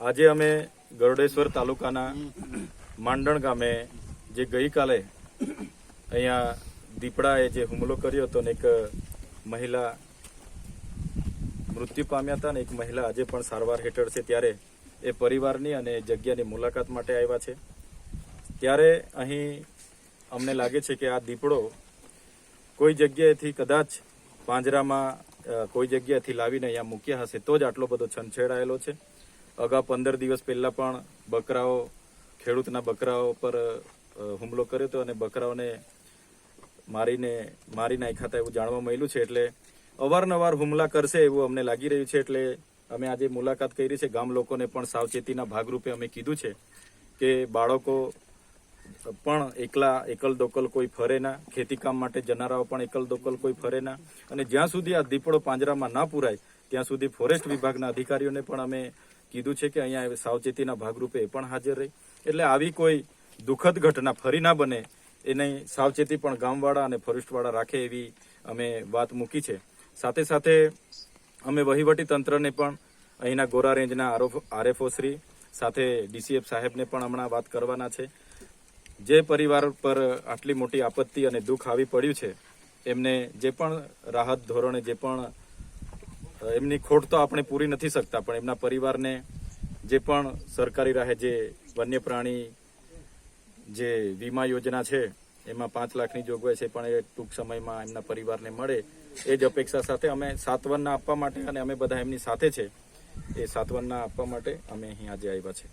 આજે અમે ગરુડેશ્વર તાલુકાના માંડણ ગામે જે ગઈકાલે અહીંયા દીપડાએ જે હુમલો કર્યો હતો ને એક મહિલા મૃત્યુ પામ્યા હતા ને એક મહિલા આજે પણ સારવાર હેઠળ છે ત્યારે એ પરિવારની અને જગ્યાની મુલાકાત માટે આવ્યા છે. ત્યારે અહીં અમને લાગે છે કે આ દીપડો કોઈ જગ્યાએથી કદાચ પાંજરામાં કોઈ જગ્યાએથી લાવીને અહીંયા મૂક્યા હશે તો જ આટલો બધો છંછેડાયેલો છે. અગાઉ પંદર દિવસ પહેલા પણ બકરાઓ, ખેડૂતના બકરાઓ પર હુમલો કર્યો હતો અને બકરાઓને મારીને, મારી નાખ્યા હતા એવું જાણવા મળ્યું છે. એટલે અવારનવાર હુમલા કરશે એવું અમને લાગી રહ્યું છે. એટલે અમે આજે મુલાકાત કરી છે. ગામ લોકોને પણ સાવચેતીના ભાગરૂપે અમે કીધું છે કે બાળકો પણ એકલા એકલ દોકલ કોઈ ફરે ના. ખેતીકામ માટે જનારાઓ પણ એકલ દોકલ કોઈ ફરે ના. અને જ્યાં સુધી આ દીપડો પાંજરામાં ના પુરાય, ત્યાં સુધી ફોરેસ્ટ વિભાગના અધિકારીઓને પણ અમે કીધું છે કે અહીંયા સાવચેતીના ભાગરૂપે એ પણ હાજર રહી. એટલે આવી કોઈ દુઃખદ ઘટના ફરી ના બને, એની સાવચેતી પણ ગામવાળા અને ફોરેસ્ટવાળા રાખે એવી અમે વાત મૂકી છે. સાથે સાથે અમે વહીવટી તંત્રને પણ અહીંના ગોરા રેન્જના આરએફઓ શ્રી સાથે ડીસીએફ સાહેબને પણ હમણાં વાત કરવાના છે. જે પરિવાર પર આટલી મોટી આપત્તિ અને દુઃખ આવી પડ્યું છે, એમને જે પણ રાહત ધોરણે, જે પણ એમની ખોટ તો આપણે પૂરી નથી શકતા, પણ એમના પરિવારને જે પણ સરકારી રાહે જે વન્ય પ્રાણી જે વીમા યોજના છે, એમાં પાંચ લાખની જોગવાઈ છે, પણ એ ટૂંક સમયમાં એમના પરિવારને મળે, એ જ અપેક્ષા સાથે અમે સાતવનના આપવા માટે અને અમે બધા એમની સાથે છે, એ સાતવનના આપવા માટે અમે અહીં આજે આવ્યા છે.